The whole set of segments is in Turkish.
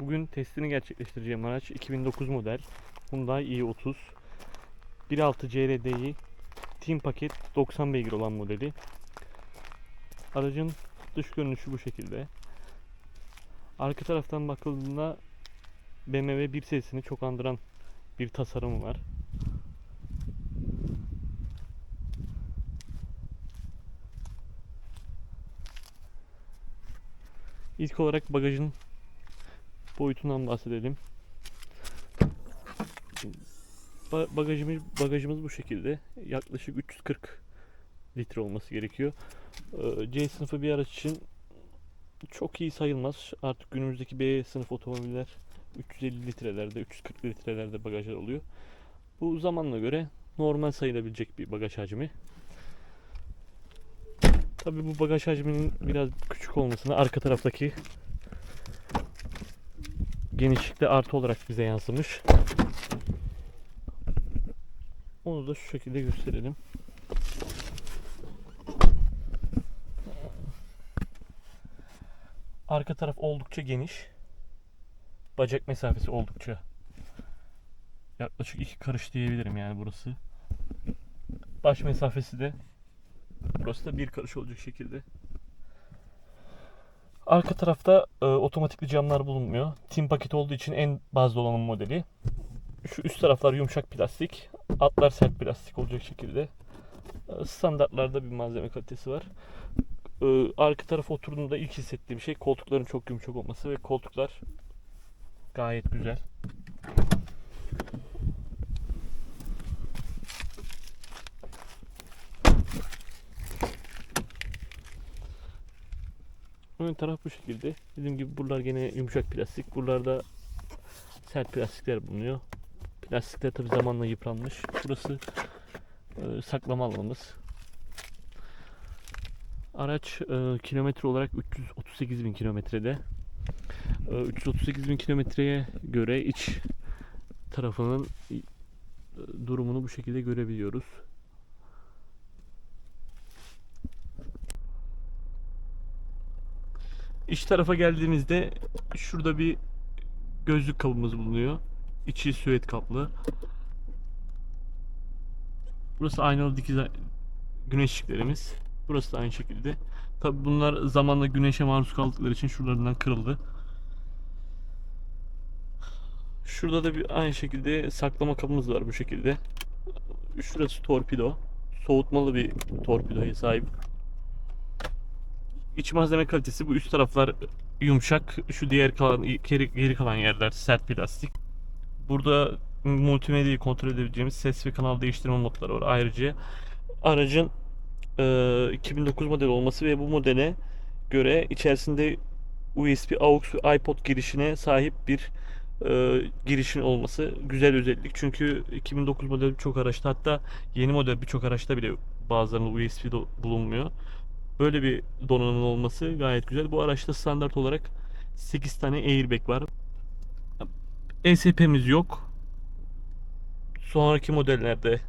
Bugün testini gerçekleştireceğim araç 2009 model Hyundai i30 1.6 CRD'yi Team paket 90 beygir olan modeli. Aracın dış görünüşü bu şekilde. Arka taraftan bakıldığında BMW 1 serisini çok andıran bir tasarımı var. İlk olarak bagajın boyutundan bahsedelim. Ba- bagajımız bagajımız bu şekilde. Yaklaşık 340 litre olması gerekiyor. Ee, C sınıfı bir araç için çok iyi sayılmaz. Artık günümüzdeki B sınıf otomobiller 350 litrelerde, 340 litrelerde bagajlar oluyor. Bu zamanla göre normal sayılabilecek bir bagaj hacmi. Tabii bu bagaj hacminin biraz küçük olmasına arka taraftaki genişlikte artı olarak bize yansımış. Onu da şu şekilde gösterelim. Arka taraf oldukça geniş. Bacak mesafesi oldukça yaklaşık iki karış diyebilirim yani burası. Baş mesafesi de burası da bir karış olacak şekilde. Arka tarafta e, otomatikli camlar bulunmuyor. Team paket olduğu için en bazlı olanın modeli. Şu üst taraflar yumuşak plastik, altlar sert plastik olacak şekilde. E, standartlarda bir malzeme kalitesi var. E, arka tarafa oturduğumda ilk hissettiğim şey koltukların çok yumuşak olması ve koltuklar gayet güzel. Ön taraf bu şekilde. Dediğim gibi buralar gene yumuşak plastik. Buralarda sert plastikler bulunuyor. Plastikler tabi zamanla yıpranmış. Burası e, saklama alanımız. Araç e, kilometre olarak 338 bin kilometrede. E, 338 bin kilometreye göre iç tarafının e, durumunu bu şekilde görebiliyoruz. İç tarafa geldiğimizde şurada bir gözlük kabımız bulunuyor. İçi süet kaplı. Burası aynalı dikiz güneş ışıklarımız. Burası da aynı şekilde. Tabi bunlar zamanla güneşe maruz kaldıkları için şuralarından kırıldı. Şurada da bir aynı şekilde saklama kabımız var bu şekilde. Şurası torpido. Soğutmalı bir torpidoya sahip. İç malzeme kalitesi bu üst taraflar yumuşak. Şu diğer kalan geri, geri kalan yerler sert plastik. Burada multimedyayı kontrol edebileceğimiz ses ve kanal değiştirme modları var. Ayrıca aracın e, 2009 model olması ve bu modele göre içerisinde USB, AUX ve iPod girişine sahip bir e, girişin olması güzel özellik. Çünkü 2009 model birçok araçta hatta yeni model birçok araçta bile bazılarında USB bulunmuyor. Böyle bir donanımın olması gayet güzel. Bu araçta standart olarak 8 tane airbag var. ESP'miz yok. Sonraki modellerde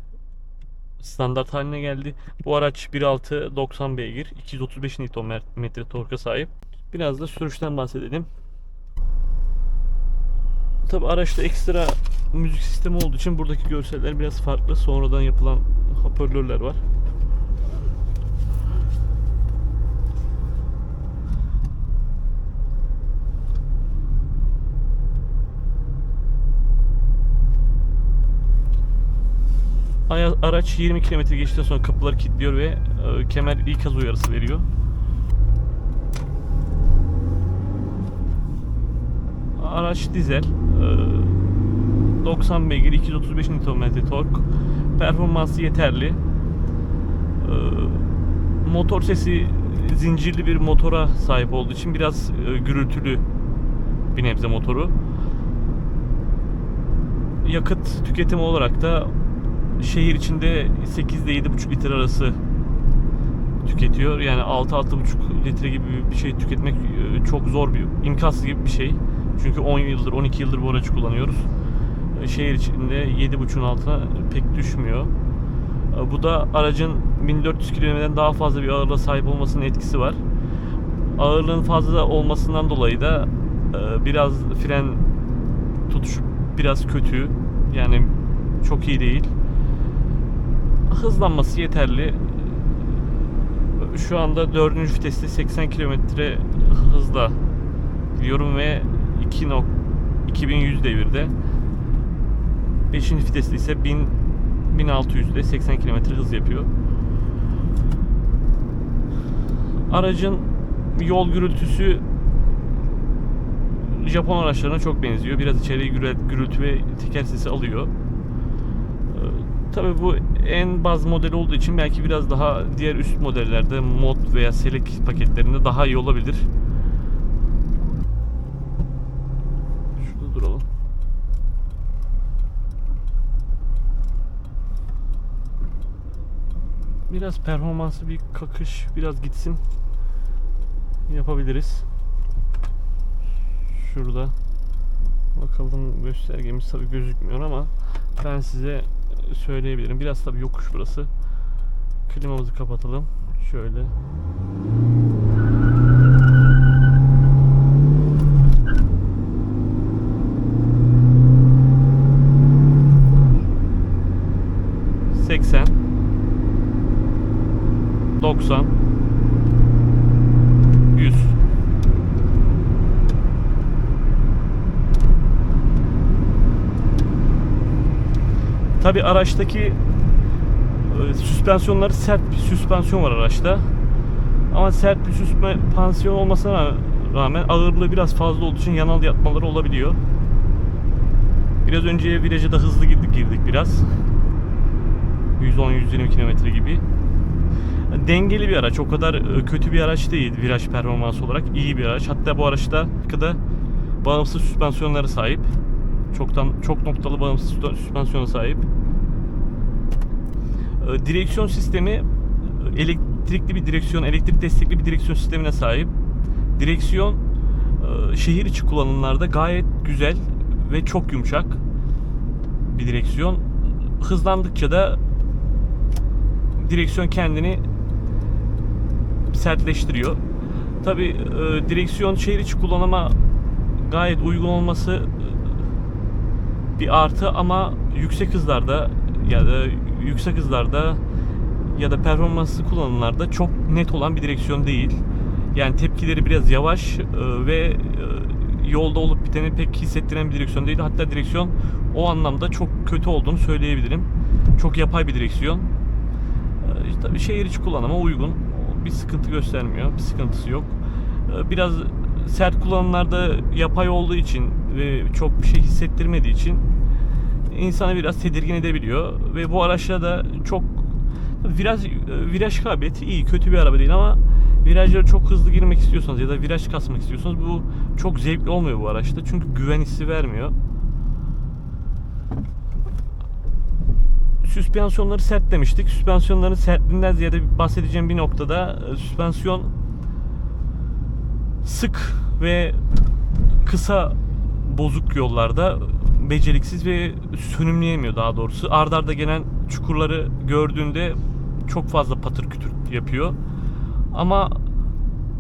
standart haline geldi. Bu araç 1.6 90 beygir, 235 Nm torka sahip. Biraz da sürüşten bahsedelim. Tabi araçta ekstra müzik sistemi olduğu için buradaki görseller biraz farklı. Sonradan yapılan hoparlörler var. Araç 20 km geçtikten sonra kapıları kilitliyor ve e, kemer ikaz uyarısı veriyor. Araç dizel. e, 90 beygir, 235 Nm tork. Performansı yeterli. E, Motor sesi zincirli bir motora sahip olduğu için biraz e, gürültülü bir nebze motoru. Yakıt tüketimi olarak da şehir içinde 8 ile 7,5 litre arası tüketiyor. Yani 6-6,5 litre gibi bir şey tüketmek e, çok zor bir, imkansız gibi bir şey. Çünkü 10 yıldır, 12 yıldır bu aracı kullanıyoruz. E, Şehir içinde 7,5'un altına pek düşmüyor. E, Bu da aracın 1400 kilometreden daha fazla bir ağırlığa sahip olmasının etkisi var. Ağırlığın fazla olmasından dolayı da biraz fren tutuşu biraz kötü. Yani çok iyi değil. Hızlanması yeterli. Şu anda 4. viteste 80 kilometre hızla gidiyorum ve 2 nok 2100 devirde. 5. viteste ise 1000 1600'de 80 kilometre hız yapıyor. Aracın yol gürültüsü Japon araçlarına çok benziyor. Biraz içeriye gürül- gürültü ve teker sesi alıyor. Tabii bu en baz model olduğu için belki biraz daha diğer üst modellerde mod veya select paketlerinde daha iyi olabilir. Şurada duralım. Biraz performansı bir kakış biraz gitsin. Yapabiliriz. Şurada bakalım göstergemiz tabi gözükmüyor ama ben size söyleyebilirim. Biraz tabi yokuş burası. Klimamızı kapatalım. Şöyle. Seksen. 90 Tabi araçtaki e, süspansiyonları sert bir süspansiyon var araçta. Ama sert bir süspansiyon olmasına rağmen ağırlığı biraz fazla olduğu için yanal yatmaları olabiliyor. Biraz önce viraja da hızlı girdik girdik biraz. 110-120 km gibi dengeli bir araç. O kadar e, kötü bir araç değil viraj performansı olarak. iyi bir araç. Hatta bu araçta da bağımsız süspansiyonlara sahip. Çoktan çok noktalı bağımsız süspan- süspansiyona sahip. E, Direksiyon sistemi elektrikli bir direksiyon, elektrik destekli bir direksiyon sistemine sahip. Direksiyon e, şehir içi kullanımlarda gayet güzel ve çok yumuşak bir direksiyon. Hızlandıkça da direksiyon kendini sertleştiriyor. Tabi e, direksiyon şehir içi kullanıma gayet uygun olması bir artı ama yüksek hızlarda ya da yüksek hızlarda ya da performanslı kullanımlarda çok net olan bir direksiyon değil. Yani tepkileri biraz yavaş e, ve e, yolda olup biteni pek hissettiren bir direksiyon değil. Hatta direksiyon o anlamda çok kötü olduğunu söyleyebilirim. Çok yapay bir direksiyon. E, Tabii şehir içi kullanıma uygun. Bir sıkıntı göstermiyor. Bir sıkıntısı yok. Biraz sert kullanımlarda yapay olduğu için ve çok bir şey hissettirmediği için insanı biraz tedirgin edebiliyor ve bu araçla da çok viraj viraj kabiliyeti iyi, kötü bir araba değil ama virajlara çok hızlı girmek istiyorsanız ya da viraj kasmak istiyorsanız bu çok zevkli olmuyor bu araçta. Çünkü güven hissi vermiyor. Süspansiyonları sert demiştik. Süspansiyonların sertliğinden ziyade bahsedeceğim bir noktada e, süspansiyon sık ve kısa bozuk yollarda beceriksiz ve sönümleyemiyor daha doğrusu. Ardarda arda gelen çukurları gördüğünde çok fazla patır kütür yapıyor. Ama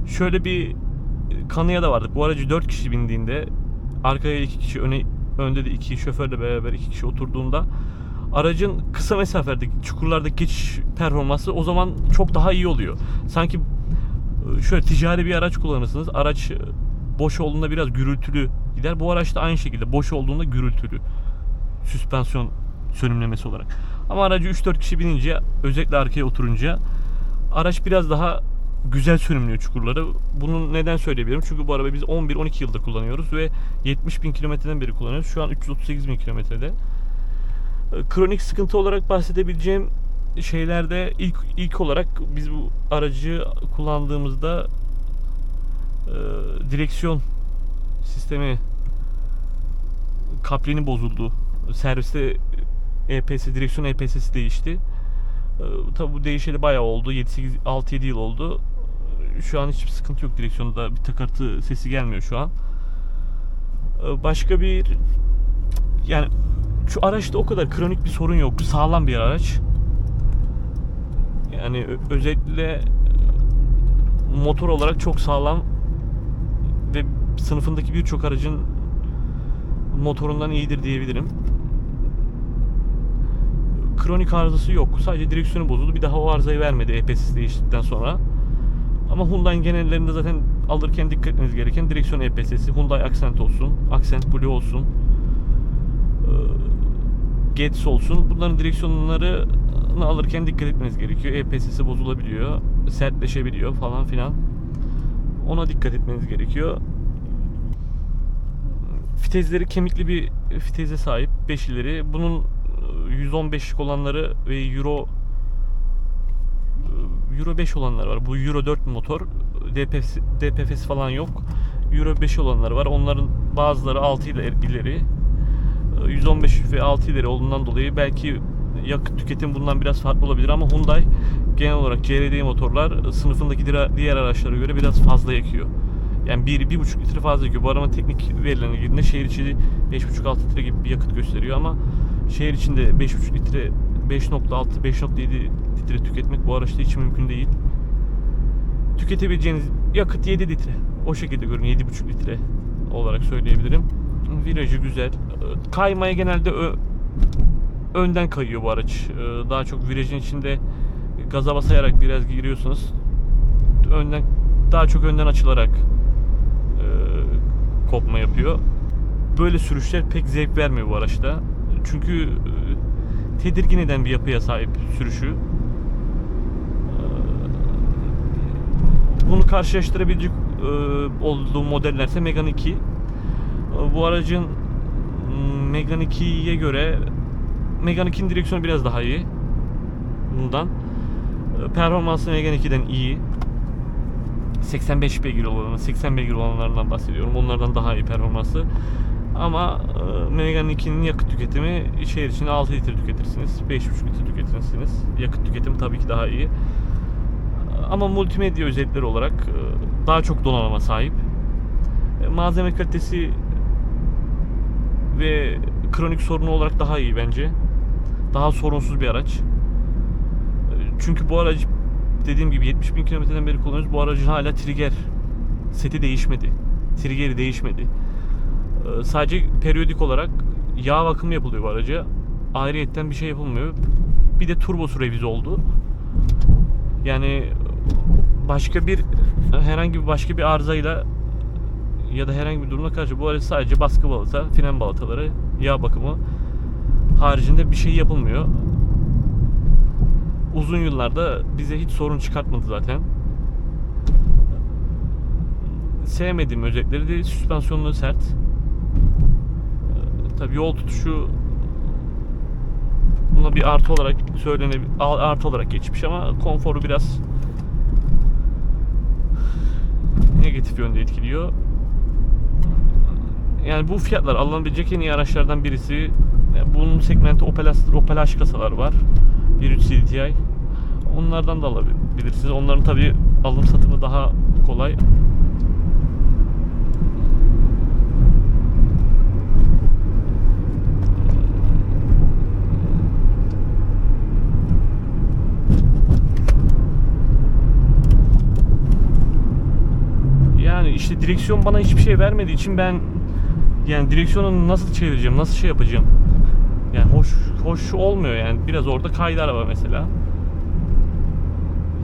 şöyle bir kanıya da vardı. Bu aracı 4 kişi bindiğinde arkaya 2 kişi öne önde de 2 şoförle beraber 2 kişi oturduğunda aracın kısa mesafelerdeki çukurlardaki geçiş performansı o zaman çok daha iyi oluyor. Sanki e, şöyle ticari bir araç kullanırsınız. Araç e, boş olduğunda biraz gürültülü gider. Bu araç da aynı şekilde boş olduğunda gürültülü. Süspansiyon sönümlemesi olarak. Ama aracı 3-4 kişi binince özellikle arkaya oturunca araç biraz daha güzel sönümlüyor çukurları. Bunu neden söyleyebilirim? Çünkü bu arabayı biz 11-12 yılda kullanıyoruz ve 70 bin kilometreden beri kullanıyoruz. Şu an 338 bin kilometrede. E, Kronik sıkıntı olarak bahsedebileceğim şeylerde ilk ilk olarak biz bu aracı kullandığımızda direksiyon sistemi kaplini bozuldu. Serviste EPS direksiyon EPS'si değişti. E, tabi bu değişeli bayağı oldu. 7 6 7 yıl oldu. Şu an hiçbir sıkıntı yok direksiyonda. Bir takırtı sesi gelmiyor şu an. E, başka bir yani şu araçta o kadar kronik bir sorun yok. Sağlam bir araç. Yani özellikle motor olarak çok sağlam ve sınıfındaki birçok aracın motorundan iyidir diyebilirim. Kronik arızası yok. Sadece direksiyonu bozuldu. Bir daha o arızayı vermedi EPS değiştikten sonra. Ama Hyundai'nin genellerinde zaten alırken dikkat etmeniz gereken direksiyon EPS'si. Hyundai Accent olsun, Accent Blue olsun. Ee, Getz olsun. Bunların direksiyonlarını alırken dikkat etmeniz gerekiyor. EPS'si bozulabiliyor, sertleşebiliyor falan filan. Ona dikkat etmeniz gerekiyor. Fitezleri kemikli bir fiteze sahip. Beşileri. Bunun e, 115'lik olanları ve Euro e, Euro 5 olanlar var. Bu Euro 4 motor. DPF, DPF'si falan yok. Euro 5 olanlar var. Onların bazıları 6 ile ileri. E, 115 ve 6 ileri olduğundan dolayı belki yakıt tüketim bundan biraz farklı olabilir ama Hyundai genel olarak CRD motorlar sınıfındaki diğer araçlara göre biraz fazla yakıyor. Yani 1 1,5 litre fazla yakıyor. Bu arama teknik verilerine girdiğinde şehir içi 5,5-6 litre gibi bir yakıt gösteriyor ama şehir içinde 5,5 litre 5.6 5.7 litre tüketmek bu araçta hiç mümkün değil. Tüketebileceğiniz yakıt 7 litre. O şekilde görün 7,5 litre olarak söyleyebilirim. Virajı güzel. Kaymaya genelde önden kayıyor bu araç. Ee, Daha çok virajın içinde gaza basayarak biraz giriyorsunuz. Önden daha çok önden açılarak e, kopma yapıyor. Böyle sürüşler pek zevk vermiyor bu araçta. Çünkü e, tedirgin eden bir yapıya sahip sürüşü. Ee, Bunu karşılaştırabilecek e, olduğu modellerse Megane 2. E, Bu aracın Megane 2'ye göre Megane 2'nin direksiyonu biraz daha iyi. Bundan. Performansı Megane 2'den iyi. 85 beygir olanı, 80 beygir olanlardan bahsediyorum. Onlardan daha iyi performansı. Ama e, Megane 2'nin yakıt tüketimi şehir içinde 6 litre tüketirsiniz. 5,5 litre tüketirsiniz. Yakıt tüketimi tabii ki daha iyi. Ama multimedya özellikleri olarak e, daha çok donanıma sahip. E, Malzeme kalitesi ve kronik sorunu olarak daha iyi bence. Daha sorunsuz bir araç. Çünkü bu aracı dediğim gibi 70 bin kilometreden beri kullanıyoruz. Bu aracın hala trigger seti değişmedi. Triggeri değişmedi. Ee, Sadece periyodik olarak yağ bakımı yapılıyor bu araca. Ayrıyetten bir şey yapılmıyor. Bir de turbosu revize oldu. Yani başka bir herhangi bir başka bir arızayla ya da herhangi bir durumla karşı bu aracı sadece baskı balata, fren balataları, yağ bakımı haricinde bir şey yapılmıyor uzun yıllarda bize hiç sorun çıkartmadı zaten. Sevmediğim özellikleri de süspansiyonları sert. Ee, Tabii yol tutuşu buna bir artı olarak söylenebilir, artı olarak geçmiş ama konforu biraz negatif yönde etkiliyor. Yani bu fiyatlar alınabilecek en iyi araçlardan birisi. Yani bunun segmenti Opel Opel H kasalar var. 1.3 CDTI. Onlardan da alabilirsiniz. Onların tabi alım satımı daha kolay. Yani işte direksiyon bana hiçbir şey vermediği için ben yani direksiyonu nasıl çevireceğim, nasıl şey yapacağım? Yani hoş hoş olmuyor yani. Biraz orada kaydı araba mesela.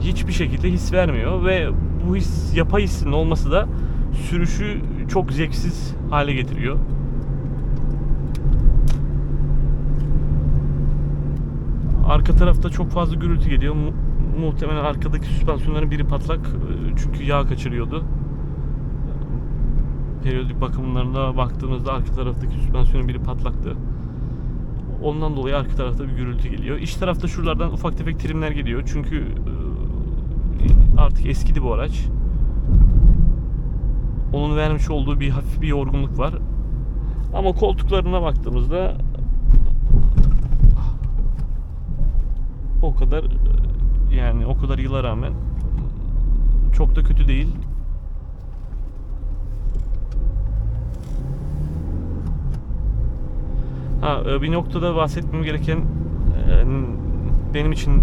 Hiçbir şekilde his vermiyor ve bu his yapay hissin olması da sürüşü çok zevksiz hale getiriyor. Arka tarafta çok fazla gürültü geliyor. Mu- muhtemelen arkadaki süspansiyonların biri patlak e, çünkü yağ kaçırıyordu. Periyodik bakımlarına baktığımızda arka taraftaki süspansiyonun biri patlaktı. Ondan dolayı arka tarafta bir gürültü geliyor. İç tarafta şuralardan ufak tefek trimler geliyor. Çünkü e, artık eskidi bu araç. Onun vermiş olduğu bir hafif bir yorgunluk var. Ama koltuklarına baktığımızda o kadar yani o kadar yıla rağmen çok da kötü değil. Ha e, bir noktada bahsetmem gereken e, benim için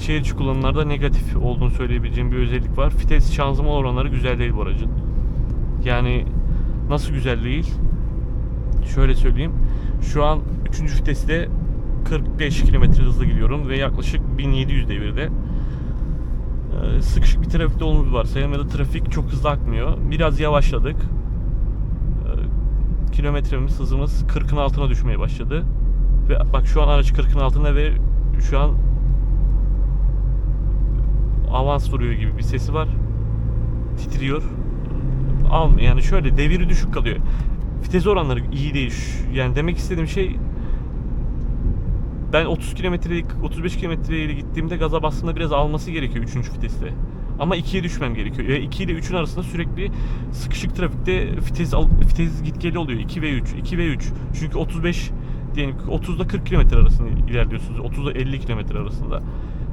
şehir içi kullanımlarda negatif olduğunu söyleyebileceğim bir özellik var. Vites şanzıman oranları güzel değil bu aracın. Yani nasıl güzel değil? Şöyle söyleyeyim. Şu an 3. viteste 45 km hızla gidiyorum ve yaklaşık 1700 devirde. Ee, Sıkışık bir trafikte olduğumuz varsayalım ya da trafik çok hızlı akmıyor. Biraz yavaşladık. Kilometremiz, hızımız 40'ın altına düşmeye başladı. Ve bak şu an araç 40'ın altında ve şu an avans vuruyor gibi bir sesi var. Titriyor. Al yani şöyle deviri düşük kalıyor. Vites oranları iyi değil. Yani demek istediğim şey ben 30 kilometrelik 35 kilometreyle gittiğimde gaza bastığımda biraz alması gerekiyor 3. viteste. Ama 2'ye düşmem gerekiyor. Ve 2 ile 3'ün arasında sürekli sıkışık trafikte vites al, vites gitgeli oluyor. 2 ve 3, 2 ve 3. Çünkü 35 diyelim ki 30 ile 40 kilometre arasında ilerliyorsunuz. 30 ile 50 kilometre arasında.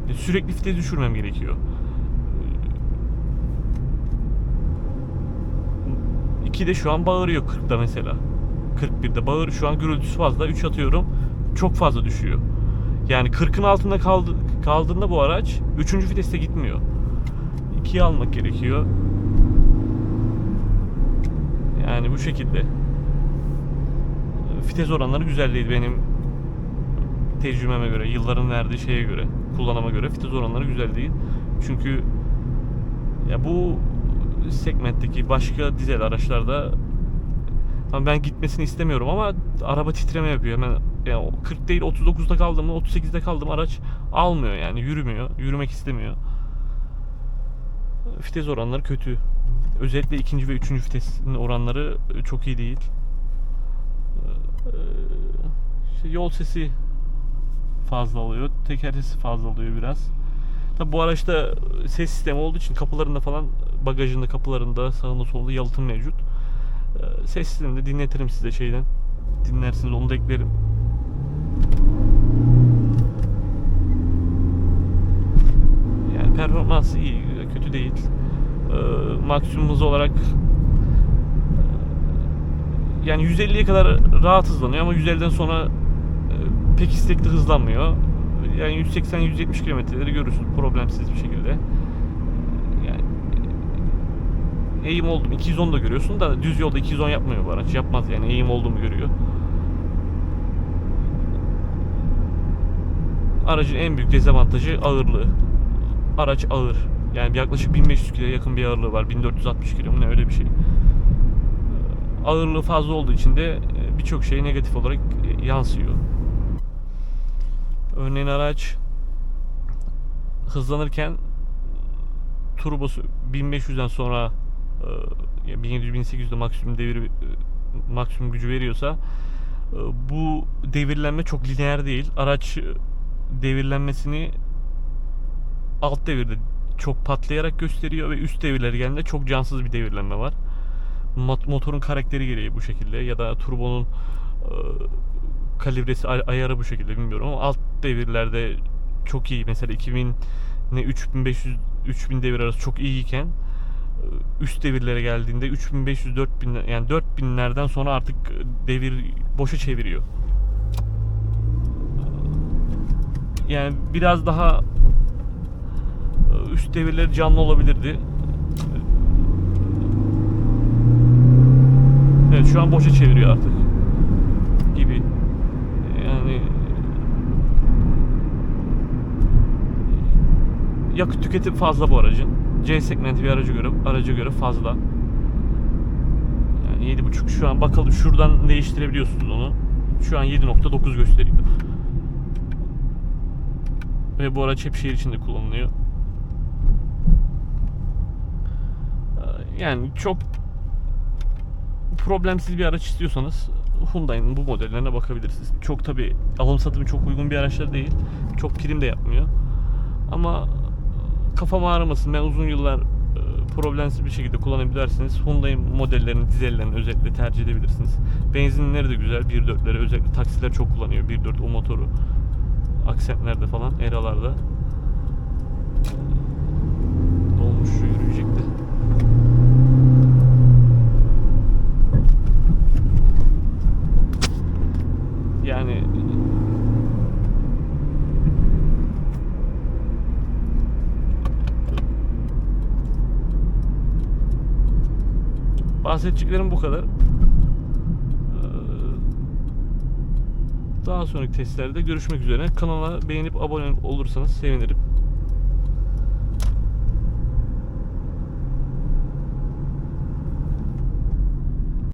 E, Sürekli vites düşürmem gerekiyor. 2'de şu an bağırıyor 40'da mesela. 41'de bağır şu an gürültüsü fazla. 3 atıyorum. Çok fazla düşüyor. Yani 40'ın altında kaldı, kaldığında bu araç 3. viteste gitmiyor. 2'yi almak gerekiyor. Yani bu şekilde. Vites oranları güzel değil benim tecrübeme göre, yılların verdiği şeye göre, kullanıma göre vites oranları güzel değil. Çünkü ya bu segmentteki başka dizel araçlarda ben gitmesini istemiyorum ama araba titreme yapıyor. Hemen yani o 40 değil 39'da kaldım mı 38'de kaldım araç almıyor yani yürümüyor. Yürümek istemiyor. Vites oranları kötü. Özellikle ikinci ve üçüncü vitesin oranları çok iyi değil. Ee, işte yol sesi fazla oluyor. Teker sesi fazla oluyor biraz. Tabi bu araçta ses sistemi olduğu için kapılarında falan bagajında kapılarında sağında solunda yalıtım mevcut. Ses sistemini de dinletirim size şeyden. Dinlersiniz onu da eklerim. Yani performansı iyi, kötü değil. Ee, maksimum olarak e, yani 150'ye kadar rahat hızlanıyor ama 150'den sonra e, pek istekli hızlanmıyor. Yani 180-170 kilometreleri görürsünüz problemsiz bir şekilde. Yani eğim oldum 210 da görüyorsun da düz yolda 210 yapmıyor bu araç. Yapmaz yani eğim olduğumu görüyor. Aracın en büyük dezavantajı ağırlığı. Araç ağır. Yani yaklaşık 1500 kilo yakın bir ağırlığı var. 1460 kilo mu ne öyle bir şey. Ağırlığı fazla olduğu için de e, birçok şey negatif olarak e, yansıyor. Örneğin araç hızlanırken turbosu 1500'den sonra e, 1700-1800'de maksimum devir e, maksimum gücü veriyorsa e, bu devirlenme çok lineer değil. Araç e, devirlenmesini alt devirde çok patlayarak gösteriyor ve üst devirlere geldiğinde çok cansız bir devirlenme var. Mot- Motorun karakteri gereği bu şekilde ya da turbonun e, kalibresi ay- ayarı bu şekilde bilmiyorum ama alt devirlerde çok iyi. Mesela 2000 ne 3500 3000 devir arası çok iyiyken e, üst devirlere geldiğinde 3500 4000 yani 4000'lerden sonra artık devir boşa çeviriyor. Yani biraz daha e, üst devirleri canlı olabilirdi. Evet şu an boşa çeviriyor artık. Gibi. Yani yakıt tüketimi fazla bu aracın. C segmenti bir araca göre araca göre fazla. Yani 7.5 şu an bakalım şuradan değiştirebiliyorsunuz onu. Şu an 7.9 gösteriyor. Ve bu araç hep şehir içinde kullanılıyor. Ee, Yani çok problemsiz bir araç istiyorsanız Hyundai'nin bu modellerine bakabilirsiniz. Çok tabi alım satımı çok uygun bir araçlar değil. Çok prim de yapmıyor. Ama kafam ağrımasın. Ben uzun yıllar e, problemsiz bir şekilde kullanabilirsiniz. Hyundai modellerinin, dizellerini özellikle tercih edebilirsiniz. Benzinleri de güzel. 1.4'leri özellikle taksiler çok kullanıyor. 1.4 o motoru. Aksentlerde falan, eralarda. Bahsedeceklerim bu kadar. Ee, Daha sonraki testlerde görüşmek üzere. Kanala beğenip abone olursanız sevinirim.